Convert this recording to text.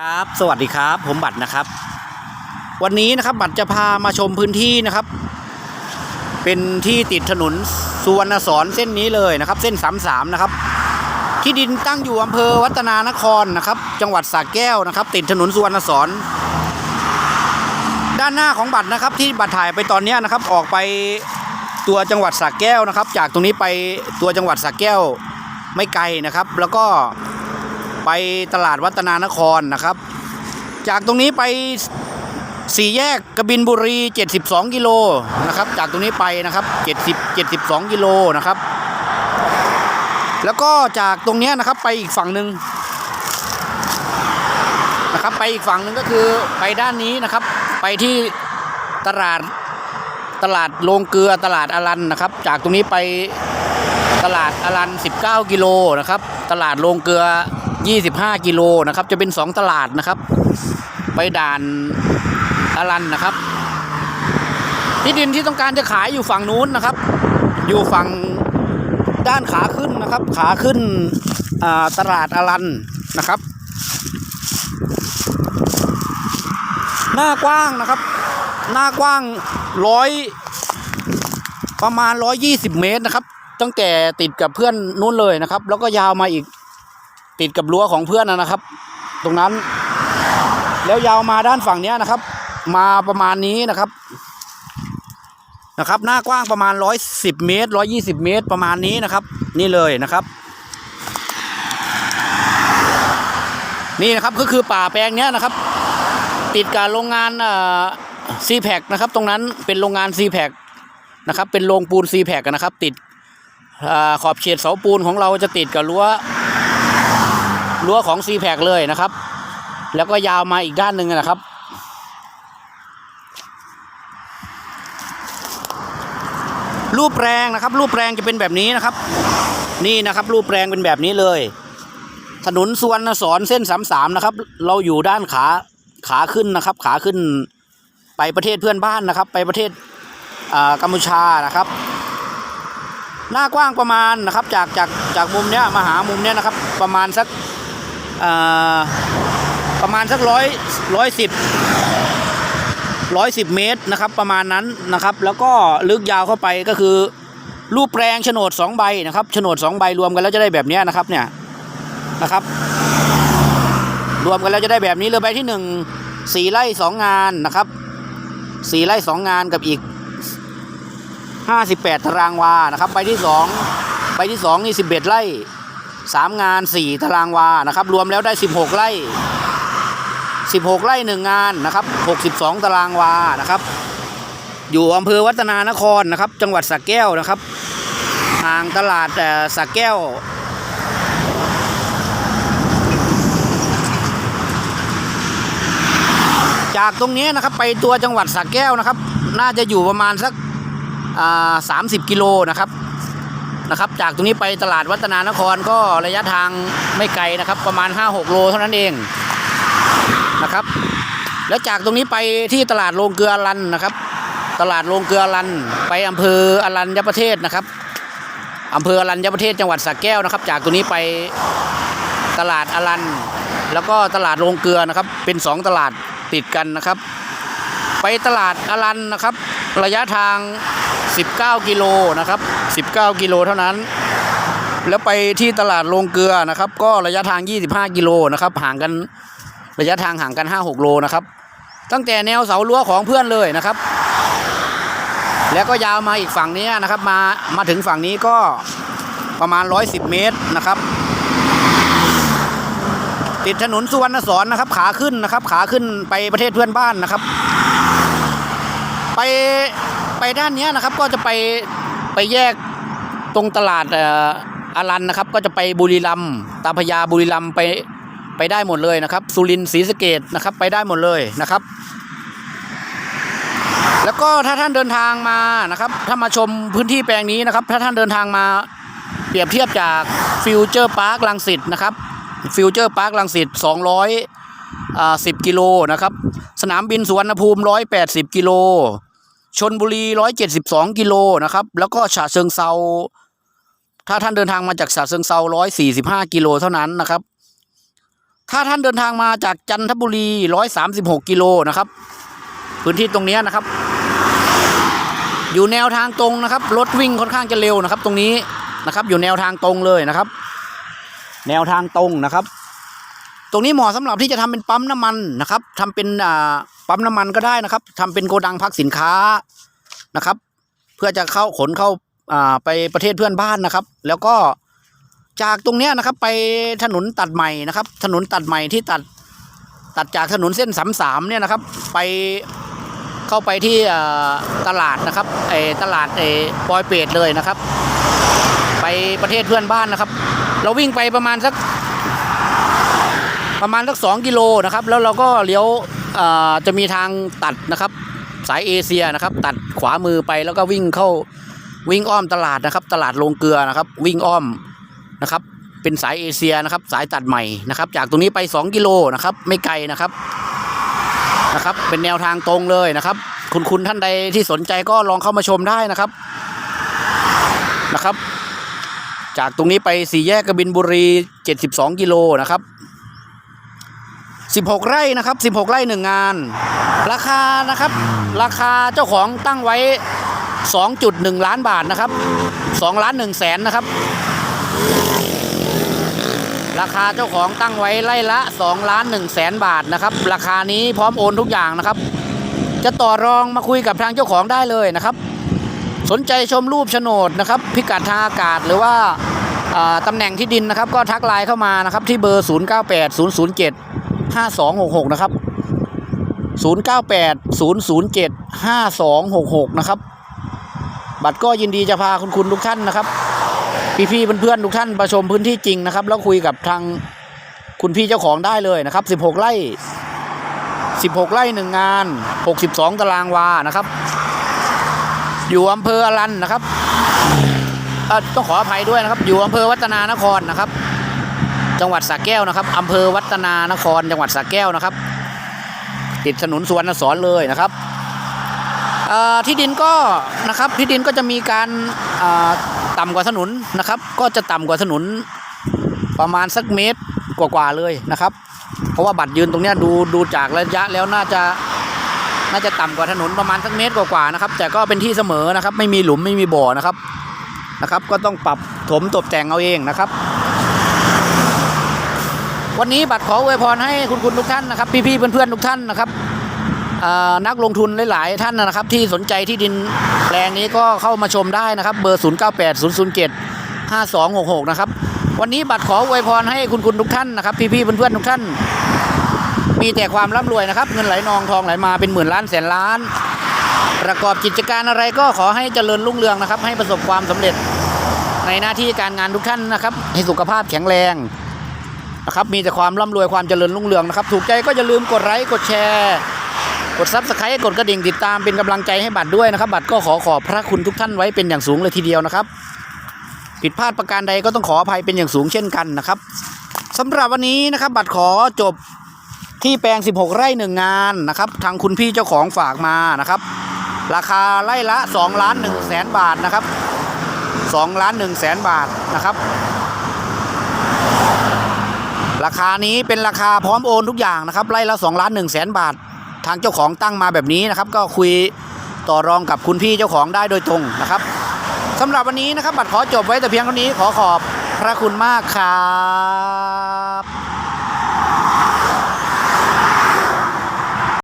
ครับสวัสดีครับผมบัตรนะครับ วันนี้นะครับบัตรจะพามาชมพื้นที่นะครับ เป็นที่ติดถนนสุวรรณสอนเส้นนี้เลยนะครับ เส้น33นะครับ ที่ดินตั้งอยู่อำเภอวัฒนานครนะครับ จังหวัดสระแก้วนะครับ ติดถนนสุวรรณสอนด้านหน้าของบัตรนะครับ ที่บัตรถ่ายไปตอนนี้นะครับ ออกไปตัวจังหวัดสระแก้วนะครับ จากตรงนี้ไปตัวจังหวัดสระแก้วไม่ไกลนะครับ แล้วก็ ไปตลาดวัฒนานครนะครับ จากตรงนี้ไปสี่แยกกบินบุรี 72 กิโลนะครับ จากตรงนี้ไปนะครับ 70 72 กิโลนะครับ แล้วก็จากตรงนี้นะครับไปอีกฝั่งหนึ่งนะครับไปอีกฝั่งหนึ่งก็คือไปด้านนี้นะครับ ไปที่ตลาดตลาดโรงเกลือตลาดอารันนะครับ จากตรงนี้ไปตลาดอารัน 19 กิโลนะครับ ตลาดโรงเกลือ 25 กิโลนะครับ จะเป็น 2 ตลาดนะครับ ไปด่านอารันนะครับที่ดินที่ต้องการจะขายอยู่ฝั่งนู้นนะครับ อยู่ฝั่งด้านขาขึ้นนะครับ ขาขึ้นตลาดอารันนะครับ หน้ากว้างนะครับ หน้ากว้างร้อยประมาณ 120 เมตรนะครับ ตั้งแต่ติดกับเพื่อนนู้นเลยนะครับ แล้วก็ยาวมาอีก ติดกับรั้วของเพื่อนนะครับ ตรงนั้น แล้วยาวมาด้านฝั่งนี้นะครับ มาประมาณนี้นะครับนะครับ หน้ากว้างประมาณ 110 เมตร 120 เมตรประมาณนี้นะครับ นี่เลยนะครับ นี่นะครับก็คือป่าแปลงเนี้ยนะครับ ติดกับโรงงานซีแพคนะครับ ตรงนั้นเป็นโรงงานซีแพคนะครับ เป็นโรงปูนซีแพคนะครับ ติดอขอบเขตเสาปูนของเราจะติดกับรั้ว รั้วของ c p a c เลยนะครับ แล้วก็ยาวมาอีกด้านหนึ่งนะครับ รูปแปลงนะครับ รูปแปลงจะเป็นแบบนี้นะครับ นี่นะครับ รูปแปลงเป็นแบบนี้เลย ถนนสวนสอนเส้นสามสามนะครับ เราอยู่ด้านขาขาขึ้นนะครับ ขาขึ้นไปประเทศเพื่อนบ้านนะครับ ไปประเทศอ่ากัมพูชานะครับ หน้ากว้างประมาณนะครับ จากจากจากมุมเนี้ยมาหามุมเนี้ยนะครับ ประมาณสัก ประมาณสักร้อยร้อยสิบร้อยสิบเมตรนะครับ ประมาณนั้นนะครับ แล้วก็ลึกยาวเข้าไปก็คือ รูปแปลงโฉนดสองใบนะครับโฉนดสองใบรวมกันแล้วจะได้แบบนี้นะครับเนี่ยนะครับ รวมกันแล้วจะได้แบบนี้เลยใบที่หนึ่งสี่ไร่สองงานนะครับสี่ไร่สองงานกับอีก58ตารางวานะครับ ใบที่2ใบที่2นี่11ไร่ 3 งาน 4 ตารางวานะครับ รวมแล้วได้ 16 ไร่ 16 ไร่ 1 งานนะครับ 62 ตารางวานะครับ อยู่อำเภอวัฒนานครนะครับ จังหวัดสระแก้วนะครับห่างตลาดสระแก้ว จากตรงนี้นะครับไปตัวจังหวัดสระแก้วนะครับ น่าจะอยู่ประมาณสักสามสิบกิโลนะครับ นะครับ จากตรงนี้ไปตลาดวัฒนานครก็ระยะทางไม่ไกลนะครับ ประมาณ 5-6 โลเท่านั้นเองนะครับ แล้วจากตรงนี้ไปที่ตลาดโรงเกลืออรันนะครับ ตลาดโรงเกลืออรันไปอำเภออรัญญประเทศนะครับอำเภออรัญญประเทศจังหวัดสระแก้วนะครับ จากตรงนี้ไปตลาดอรันแล้วก็ตลาดโรงเกลือนะครับ เป็นสองตลาดติดกันนะครับ ไปตลาดอรันนะครับ ระยะทาง 19 กิโลนะครับ 19 กิโลเท่านั้น แล้วไปที่ตลาดโรงเกลือนะครับ ก็ระยะทาง 25 กิโลนะครับห่างกันระยะทางห่างกัน 5-6 โลนะครับ ตั้งแต่แนวเสารั้วของเพื่อนเลยนะครับ แล้วก็ยาวมาอีกฝั่งนี้นะครับ มามาถึงฝั่งนี้ก็ประมาณ 110 เมตรนะครับ ติดถนนสุวรรณสอนนะครับ ขาขึ้นนะครับ ขาขึ้นไปประเทศเพื่อนบ้านนะครับ ไป ไปด้านนี้นะครับก็จะไปไปแยกตรงตลาดออารันนะครับ ก็จะไปบุรีรัมย์ตาพยาบุรีรัมย์ไปไปได้หมดเลยนะครับ สุรินทร์ศรีสะเกดนะครับไปได้หมดเลยนะครับ แล้วก็ถ้าท่านเดินทางมานะครับ ถ้ามาชมพื้นที่แปลงนี้นะครับ ถ้าท่านเดินทางมาเปรียบเทียบจากฟิวเจอร์พาร์คลังสิตนะครับฟิวเจอร์พาร์คลังสิต210กิโลนะครับ สนามบินสุวรรณภูมิ 180 กิโล ชนบุรี172กิโลนะครับ แล้วก็ฉะเชิงเซาถ้าท่านเดินทางมาจากฉะเชิงเซา145กิโลเท่านั้นนะครับ ถ้าท่านเดินทางมาจากจันทบุรี136กิโลนะครับ พื้นที่ตรงนี้นะครับ อยู่แนวทางตรงนะครับ รถวิ่งค่อนข้างจะเร็วนะครับ ตรงนี้นะครับ อยู่แนวทางตรงเลยนะครับ แนวทางตรงนะครับ ตรงนี้เหมาะสำหรับที่จะทำเป็นปั๊มน้ำมันนะครับทำเป็นอ่าปั๊มน้ำมันก็ได้นะครับทำเป็นโกดังพักสินค้านะครับ เพื่อจะเข้าขนเข้าอ่าไปประเทศเพื่อนบ้านนะครับ แล้วก็จากตรงเนี้ยนะครับ ไปถนนตัดใหม่นะครับ ถนนตัดใหม่ที่ตัดตัดจากถนนเส้นสามสามเนี่ยนะครับ ไปเข้าไปที่ตลาดนะครับไอตลาดไอปอยเปรตเลยนะครับ ไปประเทศเพื่อนบ้านนะครับ เราวิ่งไปประมาณสัก ประมาณสักสองกิโลนะครับแล้วเราก็เลี้ยวจะมีทางตัดนะครับ สายเอเชียนะครับ ตัดขวามือไปแล้วก็วิ่งเข้าวิ่งอ้อมตลาดนะครับ ตลาดโรงเกลือนะครับ วิ่งอ้อมนะครับ เป็นสายเอเชียนะครับ สายตัดใหม่นะครับ จากตรงนี้ไป 2 กิโลนะครับ ไม่ไกลนะครับนะครับ เป็นแนวทางตรงเลยนะครับ คุณคุณท่านใดที่สนใจก็ลองเข้ามาชมได้นะครับนะครับ จากตรงนี้ไปสี่แยกกบินบุรี 72 กิโลนะครับ 16 ไร่นะครับ 16 ไร่หนึ่งงาน ราคานะครับ ราคาเจ้าของตั้งไว้ 2.1 ล้านบาทนะครับ 2 ล้าน1แสนนะครับ ราคาเจ้าของตั้งไว้ไร่ละ 2 ล้าน1แสนบาทนะครับ ราคานี้พร้อมโอนทุกอย่างนะครับ จะต่อรองมาคุยกับทางเจ้าของได้เลยนะครับ สนใจชมรูปโฉนดนะครับ พิกัดทางอากาศหรือว่าตำแหน่งที่ดินนะครับ ก็ทักไลน์เข้ามานะครับ ที่เบอร์ 098 007 5266 นะครับ 098 007 5266 นะครับ บัตรก็ยินดีจะพาคุณคุณทุกท่านนะครับ พี่ๆเพื่อนๆทุกท่านประชมพื้นที่จริงนะครับ แล้วคุยกับทางคุณพี่เจ้าของได้เลยนะครับ 16 ไร่ 16 ไร่หนึ่งงาน 62 ตารางวานะครับ อยู่อำเภออรันนะครับต้องขออภัยด้วยนะครับ อยู่อำเภอวัฒนานครนะครับ จังหวัดสระแก้วนะครับอำเภอวัฒนานครจังหวัดสระแก้วนะครับ ติดถนนสวรรสอนเลยนะครับที่ดินก็นะครับที่ดินก็จะมีการอ่าต่ำกว่าถนนนะครับ ก็จะต่ำกว่าถนนประมาณสักเมตรกว่าๆเลยนะครับ เพราะว่าบัตรยืนตรงเนี้ยดูดูจากระยะแล้วน่าจะน่าจะต่ำกว่าถนนประมาณสักเมตรกว่าๆนะครับ แต่ก็เป็นที่เสมอนะครับ ไม่มีหลุมไม่มีบ่อนะครับนะครับ ก็ต้องปรับถมตกแต่งเอาเองนะครับ วันนี้บัตรขออวยพรให้คุณคุณทุกท่านนะครับ พี่ๆเพื่อนๆทุกท่านนะครับนักลงทุนหลาย ๆ ท่านนะครับ ที่สนใจที่ดินแปลงนี้ก็เข้ามาชมได้นะครับ เบอร์ 0 9 8 0 0 7 5 2 6 6 นะครับ วันนี้บัตรขออวยพรให้คุณคุณทุกท่านนะครับ พี่ๆเพื่อนๆทุกท่าน มีแต่ความร่ำรวยนะครับ เงินไหลนองทองไหลมาเป็นหมื่นล้านแสนล้าน ประกอบกิจการอะไรก็ขอให้เจริญรุ่งเรืองนะครับ ให้ประสบความสำเร็จในหน้าที่การงานทุกท่านนะครับ ให้สุขภาพแข็งแรง นะครับมีแต่ความร่ำรวยความเจริญรุ่งเรืองนะครับ ถูกใจก็อย่าลืมกดไลค์กดแชร์ กดซับสไครต์กดกระดิ่งติดตามเป็นกำลังใจให้บัตรด้วยนะครับ บัตรก็ขอขอบพระคุณทุกท่านไว้เป็นอย่างสูงเลยทีเดียวนะครับ ผิดพลาดประการใดก็ต้องขออภัยเป็นอย่างสูงเช่นกันนะครับสำหรับวันนี้นะครับ บัตรขอจบที่แปลง 16 ไร่หนึ่งงานนะครับ ทางคุณพี่เจ้าของฝากมานะครับ ราคาไร่ละ2ล้าน1แสนบาทนะครับ2ล้าน1แสนบาทนะครับ ราคานี้เป็นราคาพร้อมโอนทุกอย่างนะครับไร่ละ2ล้าน1แสนบาท ทางเจ้าของตั้งมาแบบนี้นะครับ ก็คุยต่อรองกับคุณพี่เจ้าของได้โดยตรงนะครับสำหรับวันนี้นะครับ บัตรขอจบไว้แต่เพียงเท่านี้ขอขอบพระคุณมากครับ